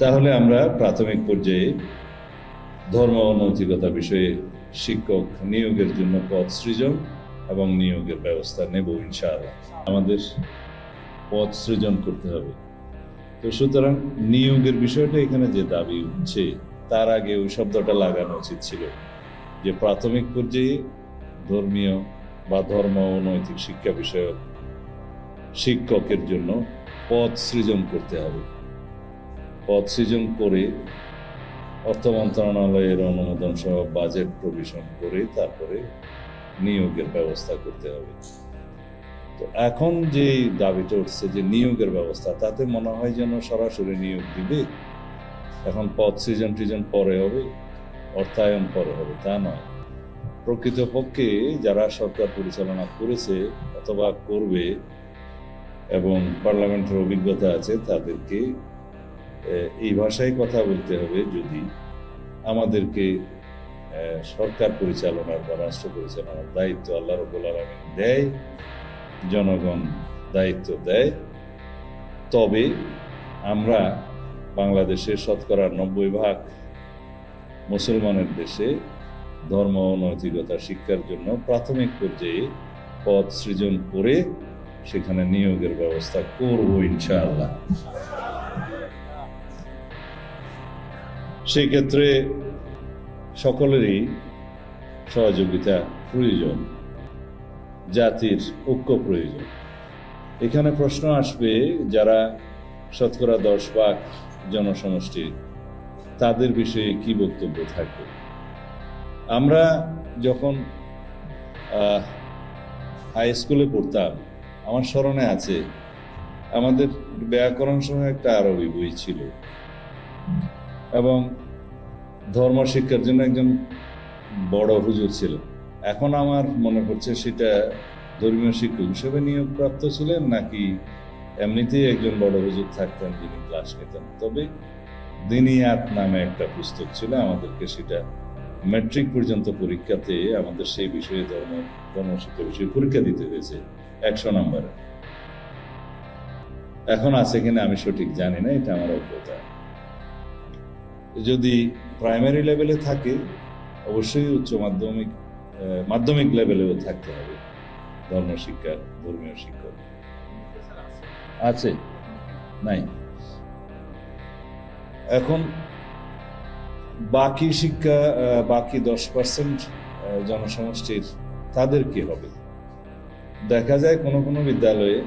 তাহলে আমরা প্রাথমিক পর্যায়ে ধর্ম ও নৈতিকতা বিষয়ে শিক্ষক নিয়োগের জন্য পদ সৃজন এবং নিয়োগের ব্যবস্থা নেব, ইনশাআল্লাহ। আমাদের পদ সৃজন করতে হবে। তো সুতরাং নিয়োগের বিষয়টা এখানে যে দাবি উঠছে, তার আগে ওই শব্দটা লাগানো উচিত ছিল যে প্রাথমিক পর্যায়ে ধর্মীয় বা ধর্ম ও নৈতিক শিক্ষা বিষয়ক শিক্ষকের জন্য পদ সৃজন করতে হবে। পদ সৃজন করে অর্থ মন্ত্রণালয়ের অনুমোদন সহ বাজেট প্রভিশন করে তারপরে নিয়োগের ব্যবস্থা করতে হবে। তো এখন যে দাবিটা উঠছে যে নিয়োগের ব্যবস্থা, তাতে মনে হয় যেন সরাসরি নিয়োগ দিবে। এখন পদ সৃজন টিজন পরে হবে, অর্থায়ন পরে হবে, তা নয়। প্রকৃতপক্ষে যারা সরকার পরিচালনা করেছে অথবা করবে এবং পার্লামেন্টের অভিজ্ঞতা আছে, তাদেরকে এই ভাষায় কথা বলতে হবে যদি আমাদেরকে সরকার পরিচালনার বা রাষ্ট্র পরিচালনার দায়িত্ব আল্লাহ রবুল আলমিন দেয়, জনগণ দায়িত্ব দেয়, তবে আমরা বাংলাদেশের শতকরা নব্বই ভাগ মুসলমানের দেশে ধর্ম ও নৈতিকতা শিক্ষার জন্য প্রাথমিক পর্যায়ে পদ সৃজন করে সেখানে নিয়োগের ব্যবস্থা করব ইনশাআল্লাহ। সেই ক্ষেত্রে সকলেরই সহযোগিতা প্রয়োজন, জাতির ঐক্য প্রয়োজন। এখানে প্রশ্ন আসবে, যারা শতকরা দশ ভাগ জনসমষ্টি, তাদের বিষয়ে কি বক্তব্য থাকবে? আমরা যখন হাই স্কুলে পড়তাম, আমার স্মরণে আছে, আমাদের ব্যাকরণ সহ একটা আরবি বই ছিল। এবং ধর্ম শিক্ষার জন্য একজন বড় হুজুর ছিল। এখন আমার মনে পড়ছে সেটা ধর্মীয় শিক্ষক হিসেবে নিয়োগপ্রাপ্ত ছিলেন নাকি এমনিতেই একজন বড় হুজুর থাকতেন যিনি ক্লাস নিতেন। তবে দিনিয়াত নামে একটা পুস্তক ছিল, আমাদেরকে সেটা ম্যাট্রিক পর্যন্ত পরীক্ষাতে আমাদের সেই বিষয়ে ধর্ম ধর্মশিক্ষা বিষয়ে পরীক্ষা দিতে হয়েছে একশো নম্বরে। এখন আছে কিনা আমি সঠিক জানি না, এটা আমার অজ্ঞতা। যদি প্রাইমারি লেভেলে থাকে, অবশ্যই উচ্চ মাধ্যমিক মাধ্যমিক লেভেলেও থাকতে হবে। ধর্ম শিক্ষা, ধর্মীয় শিক্ষক। আছে? নাই? এখন বাকি শিক্ষা বাকি দশ পার্সেন্ট জনসমষ্টির তাদের কি হবে? দেখা যায় কোনো কোনো বিদ্যালয়ে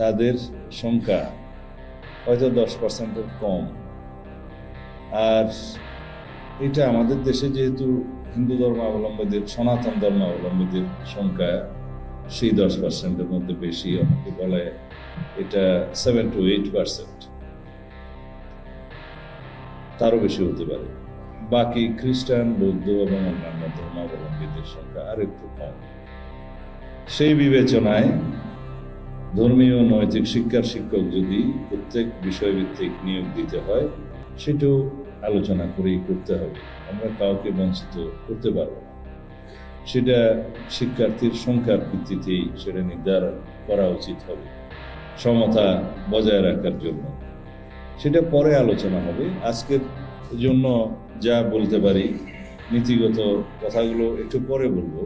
তাদের সংখ্যা হয়তো দশ পার্সেন্টের কম। আর এটা আমাদের দেশে যেহেতু হিন্দু ধর্মাবলম্বীদের, সনাতন ধর্মাবলম্বীদের সংখ্যা সেই দশ পার্সেন্টের মধ্যে বেশি, অনেকে বলে এটা সেভেন টু এইট পার্সেন্ট তারও বেশি হতে পারে। বাকি খ্রিস্টান, বৌদ্ধ এবং অন্যান্য ধর্মাবলম্বীদের সংখ্যা আর একটু কম। সেই বিবেচনায় ধর্মীয় নৈতিক শিক্ষার শিক্ষক যদি প্রত্যেক বিষয়ভিত্তিক নিয়োগ দিতে হয়, সেটাও আলোচনা করেই করতে হবে। আমরা কাউকে বঞ্চিত করতে পারব না। সেটা শিক্ষার্থীর সংখ্যার ভিত্তিতেই সেটা নির্ধারণ করা উচিত হবে। সমতা বজায় রাখার জন্য। সেটা পরে আলোচনা হবে। আজকের জন্য যা বলতে পারি, নীতিগত কথাগুলো একটু পরে বলব।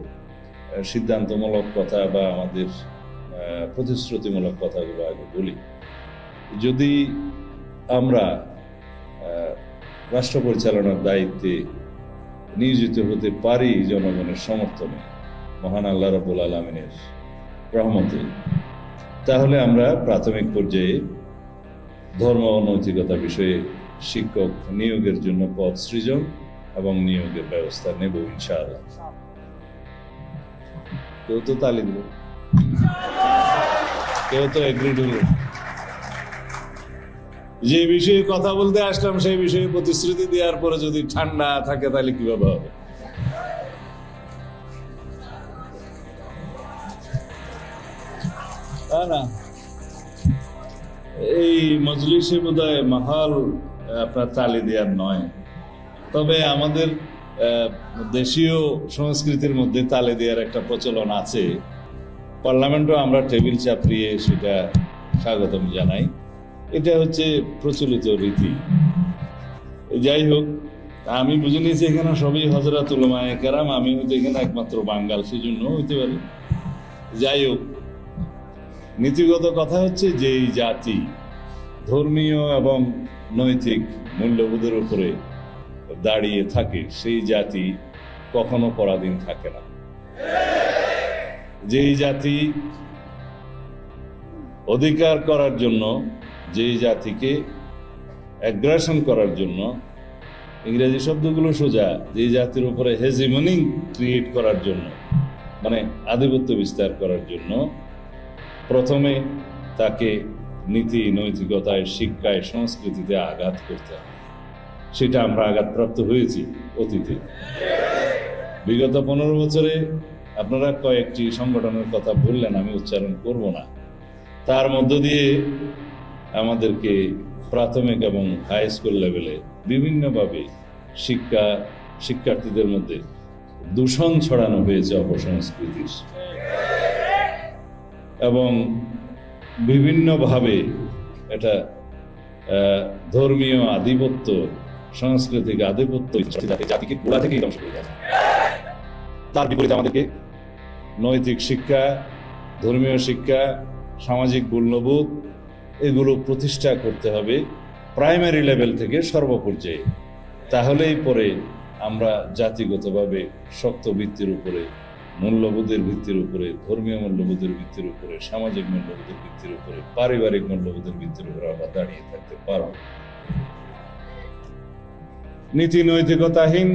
সিদ্ধান্তমূলক কথা বা আমাদের প্রতিশ্রুতিমূলক কথাগুলো আগে বলি। যদি আমরা রাষ্ট্র পরিচালনার দায়িত্বে নিয়োজিত হতে পারি জনগণের সমর্থনে। মহান আল্লাহ রাবুল আলমিনের রহমতে। তাহলে আমরা প্রাথমিক পর্যায়ে ধর্ম নৈতিকতা বিষয়ে শিক্ষক নিয়োগের জন্য পদ সৃজন এবং নিয়োগের ব্যবস্থা নেব ইনশাআল্লাহ। কেউ তো তালি দিল। কেউ তো এগ্রিড হলো। যে বিষয়ে কথা বলতে আসলাম, সেই বিষয়ে প্রতিশ্রুতি দেওয়ার পরে যদি ঠান্ডা থাকে, তাহলে কীভাবে হবে? না এই মজলিসে বোধ হয় মাহাল আপনার তালি দেওয়ার নয়। তবে আমাদের দেশীয় সংস্কৃতির মধ্যে তালে দেওয়ার একটা প্রচলন আছে। পার্লামেন্টও আমরা টেবিল চাপড়িয়ে সেটা স্বাগতম জানাই। এটা হচ্ছে প্রচলিত রীতি। যাই হোক, আমি বুঝে নিয়েছি এখানে সবই হজরত উলমায় কেরাম আমি হয়তো এখানে একমাত্র বাঙ্গাল সেই জন্য হইতে পারে। যাই হোক, নীতিগত কথা হচ্ছে যে এই জাতি ধর্মীয় এবং নৈতিক মূল্যবোধের উপরে দাঁড়িয়ে থাকে, সেই জাতি কখনো পরাধীন থাকে না। যেই জাতি অধিকার করার জন্য যেই জাতিকে অ্যাগ্রাসন করার জন্য ইংরেজি শব্দগুলো সোজা যে জাতির উপরে হেজিমনি ক্রিয়েট করার জন্য মানে আধিপত্য বিস্তার করার জন্য প্রথমে তাকে নীতি, নৈতিকতায়, শিক্ষায়, সংস্কৃতিতে আঘাত করতে হবে সেটা আমরা আঘাতপ্রাপ্ত হয়েছি অতীতে। বিগত পনেরো বছরে আপনারা কয়েকটি সংগঠনের কথা বললেন, আমি উচ্চারণ করব না। তার মধ্য দিয়ে আমাদেরকে প্রাথমিক এবং হাই স্কুল লেভেলে বিভিন্নভাবে শিক্ষা, শিক্ষার্থীদের মধ্যে দূষণ ছড়ানো হয়েছে অপসংস্কৃতির। এবং বিভিন্নভাবে এটা ধর্মীয় আধিপত্য, সাংস্কৃতিক আধিপত্য জাতিকে গোড়া থেকেই ধ্বংস করে গেছে তার বিপরীতে আমাদেরকে নৈতিক শিক্ষা, ধর্মীয় শিক্ষা, সামাজিক মূল্যবোধ এগুলো প্রতিষ্ঠা করতে হবে প্রাইমারি লেভেল থেকে সর্বপর্যায়ে। তাহলেই পরে আমরা জাতিগতভাবে শক্ত ভিত্তির উপরে, মূল্যবোধের ভিত্তির উপরে, ধর্মীয় মূল্যবোধের ভিত্তির উপরে, সামাজিক মূল্যবোধের ভিত্তির উপরে, পারিবারিক মূল্যবোধের ভিত্তির উপরে আমরা দাঁড়িয়ে থাকতে পারব। নীতি নৈতিকতাহীন,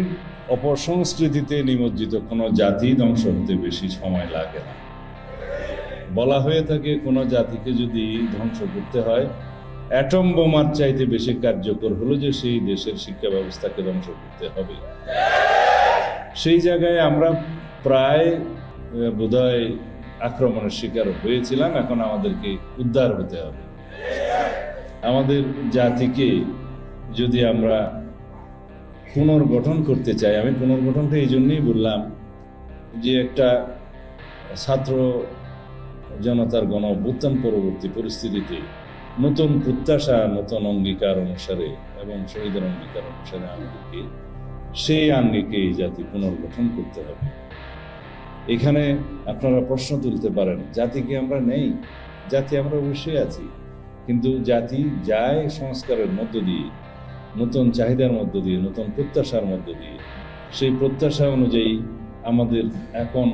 অপসংস্কৃতিতে নিমজ্জিত কোনো জাতি ধ্বংস হতে বেশি সময় লাগে না। বলা হয়ে থাকে, কোনো জাতিকে যদি ধ্বংস করতে হয়, অ্যাটম বোমার চাইতে বেশি কার্যকর হলো যে সেই দেশের শিক্ষা ব্যবস্থাকে ধ্বংস করতে হবে। সেই জায়গায় আমরা প্রায় বোধহয় আক্রমণের শিকার হয়েছিলাম, এখন আমাদেরকে উদ্ধার হতে হবে। আমাদের জাতিকে যদি আমরা পুনর্গঠন করতে চাই, আমি পুনর্গঠনটা এই জন্যই বললাম যে একটা ছাত্র জনতার গণ অভ্যুত্থান পরবর্তী পরিস্থিতিতে নতুন প্রত্যাশা, নতুন অঙ্গীকার অনুসারে এবং শহীদের অঙ্গীকার অনুসারে আমাদেরকে সেই আঙ্গিকে এই জাতি পুনর্গঠন করতে হবে। এখানে আপনারা প্রশ্ন তুলতে পারেন, জাতি কি আমরা নেই? জাতি আমরা অবশ্যই আছি। কিন্তু জাতি যায় সংস্কারের মধ্য দিয়ে, নতুন চাহিদার মধ্য দিয়ে, নতুন প্রত্যাশার মধ্য দিয়ে। সেই প্রত্যাশা অনুযায়ী আমাদের এখন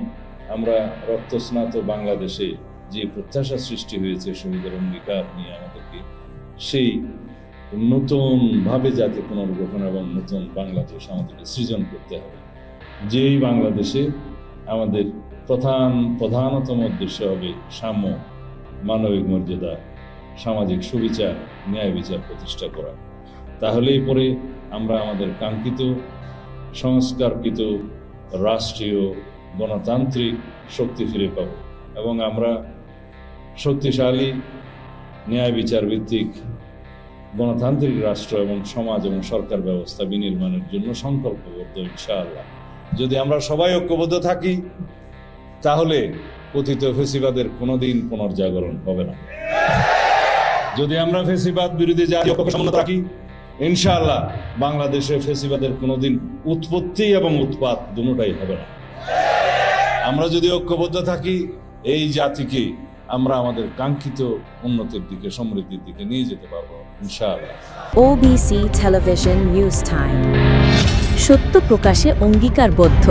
আমরা রক্তস্নাত বাংলাদেশে যে প্রত্যাশা সৃষ্টি হয়েছে শহীদের অঙ্গীকার নিয়ে আমাদেরকে, সেই নতুন ভাবে জাতি পুনর্গঠন এবং নতুন বাংলাদেশ আমাদেরকে সৃজন করতে হবে। যেই বাংলাদেশে আমাদের প্রধান, প্রধানতম উদ্দেশ্য হবে সাম্য, মানবিক মর্যাদা, সামাজিক সুবিচার, ন্যায় বিচার প্রতিষ্ঠা করা। তাহলেই পরে আমরা আমাদের কাঙ্ক্ষিত, সংস্কারকৃত, রাষ্ট্রীয় গণতান্ত্রিক শক্তি ফিরে পাব। এবং আমরা শক্তিশালী ন্যায় বিচার ভিত্তিক গণতান্ত্রিক রাষ্ট্র এবং সমাজ এবং সরকার ব্যবস্থা বিনির্মাণের জন্য সংকল্পবদ্ধ, ইনশাআল্লাহ। যদি আমরা সবাই ঐক্যবদ্ধ থাকি, তাহলে কথিত ফেসিবাদের কোনোদিন পুনর্জাগরণ হবে না। যদি আমরা ফেসিবাদ বিরোধী জাতীয় সমন্বয় রাখি ইনশাআল্লাহ বাংলাদেশে ফেসিবাদের কোনোদিন উৎপত্তি এবং উৎপাত দুটোটাই হবে না। আমরা যদি ঐক্যবদ্ধ থাকি, এই জাতিকে আমরা আমাদের কাঙ্ক্ষিত উন্নতির দিকে, সমৃদ্ধির দিকে নিয়ে যেতে পারব, ইনশাআল্লাহ। ওবিসি টেলিভিশন নিউজ টাইম সত্য প্রকাশে অঙ্গীকারবদ্ধ।